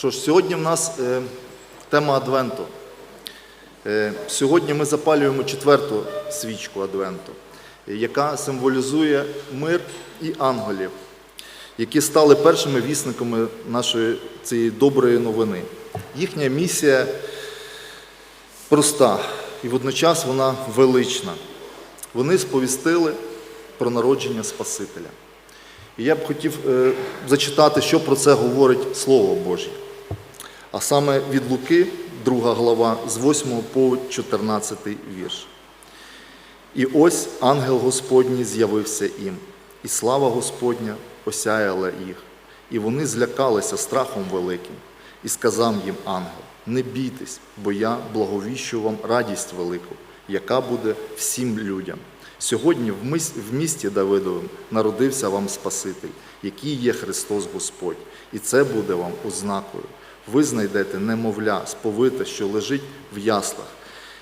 Що ж, сьогодні в нас е, тема Адвенту. Е, сьогодні ми запалюємо четверту свічку Адвенту, яка символізує мир і ангелів, які стали першими вісниками нашої цієї доброї новини. Їхня місія проста і водночас вона велична. Вони сповістили про народження Спасителя. І я б хотів е, зачитати, що про це говорить Слово Боже. А саме від Луки, 2 глава, з 8 по 14 вірш. І ось ангел Господній з'явився їм, і слава Господня осяяла їх, і вони злякалися страхом великим, і сказав їм ангел: Не бійтесь, бо я благовіщу вам радість велику, яка буде всім людям. Сьогодні в місті Давидовим народився вам Спаситель, який є Христос Господь, і це буде вам ознакою. Ви знайдете немовля, сповите, що лежить в яслах.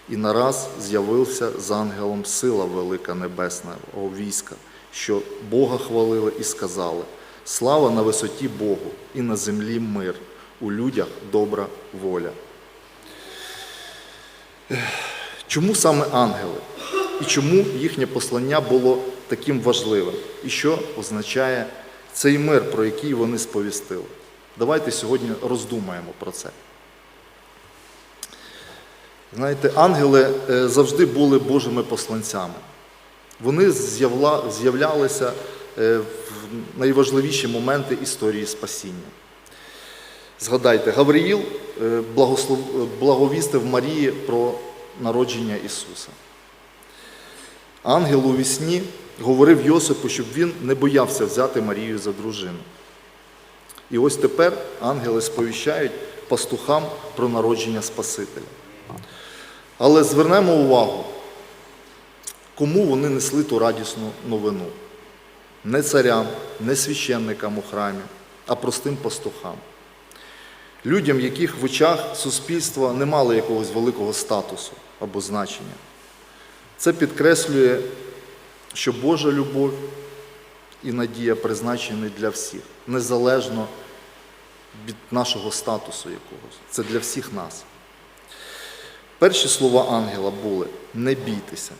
І нараз з'явився з ангелом сила велика небесного війська, що Бога хвалили і сказали: Слава на висоті Богу і на землі мир, у людях добра воля. Чому саме ангели? І чому їхнє послання було таким важливим? І що означає цей мир, про який вони сповістили? Давайте сьогодні роздумаємо про це. Знаєте, ангели е, завжди були Божими посланцями. Вони з'являлися е, в найважливіші моменти історії спасіння. Згадайте, Гавриїл е, благовістив Марії про народження Ісуса. Ангел у вісні говорив Йосипу, щоб він не боявся взяти Марію за дружину. І ось тепер ангели сповіщають пастухам про народження Спасителя. Але звернемо увагу, кому вони несли ту радісну новину. Не царям, не священникам у храмі, а простим пастухам. Людям, яких в очах суспільства не мали якогось великого статусу або значення. Це підкреслює, що Божа любов і надія призначені для всіх, незалежно від нашого статусу якогось. Це для всіх нас. Перші слова ангела були не бійтеся.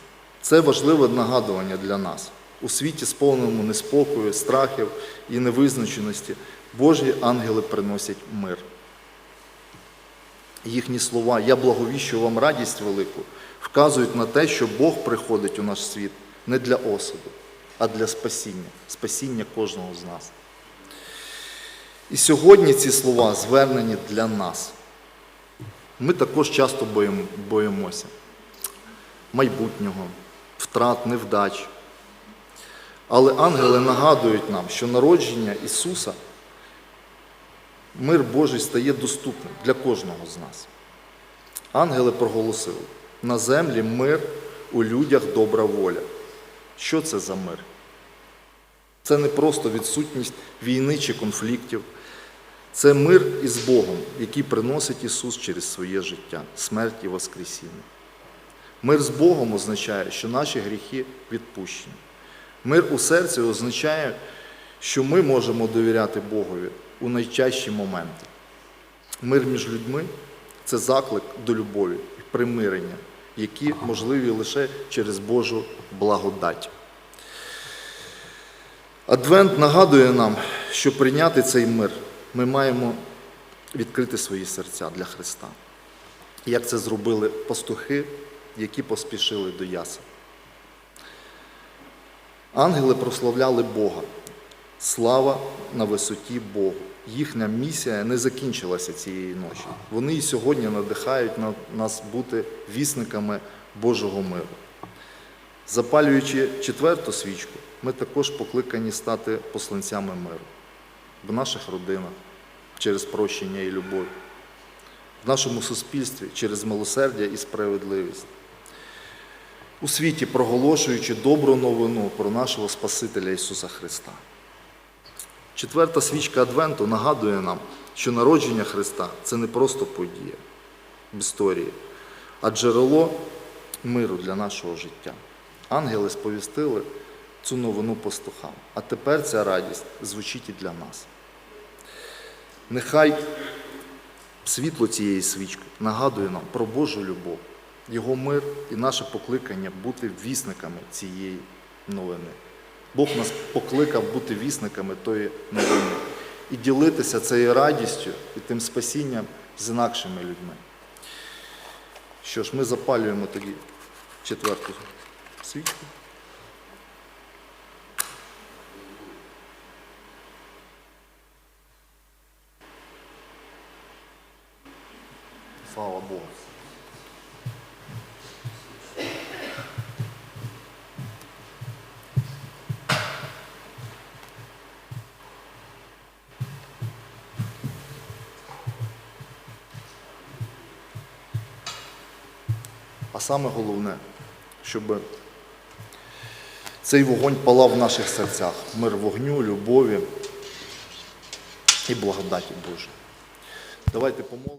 Це важливе нагадування для нас. У світі, сповненому неспокою, страхів і невизначеності, Божі ангели приносять мир. Їхні слова Я благовіщу вам радість велику вказують на те, що Бог приходить у наш світ не для осуду, а для спасіння, спасіння кожного з нас. І сьогодні ці слова звернені для нас. Ми також часто боїмося майбутнього, втрат, невдач. Але ангели нагадують нам, що народження Ісуса, мир Божий стає доступним для кожного з нас. Ангели проголосили: на землі мир, у людях добра воля. Що це за мир? Це не просто відсутність війни чи конфліктів. Це мир із Богом, який приносить Ісус через своє життя, смерть і Воскресіння. Мир з Богом означає, що наші гріхи відпущені. Мир у серці означає, що ми можемо довіряти Богові у найтяжчі моменти. Мир між людьми це заклик до любові і примирення, які можливі лише через Божу благодать. Адвент нагадує нам, що прийняти цей мир ми маємо відкрити свої серця для Христа. Як це зробили пастухи, які поспішили до ясен. Ангели прославляли Бога. Слава на висоті Богу. Їхня місія не закінчилася цієї ночі. Вони і сьогодні надихають на- нас бути вісниками Божого миру. Запалюючи четверту свічку, ми також покликані стати посланцями миру в наших родинах через прощення і любов, в нашому суспільстві через милосердя і справедливість. У світі проголошуючи добру новину про нашого Спасителя Ісуса Христа. Четверта свічка Адвенту нагадує нам, що народження Христа це не просто подія в історії, а джерело миру для нашого життя. Ангели сповістили цю новину пастухам, а тепер ця радість звучить і для нас. Нехай світло цієї свічки нагадує нам про Божу любов, Його мир і наше покликання бути вісниками цієї новини. Бог нас покликав бути вісниками тої новини і ділитися цією радістю і тим спасінням з інакшими людьми. Що ж, ми запалюємо тоді четверту свічку. Слава Богу. Саме головне, щоб цей вогонь палав в наших серцях. Мир вогню, любові і благодаті Божої. Давайте помолимо.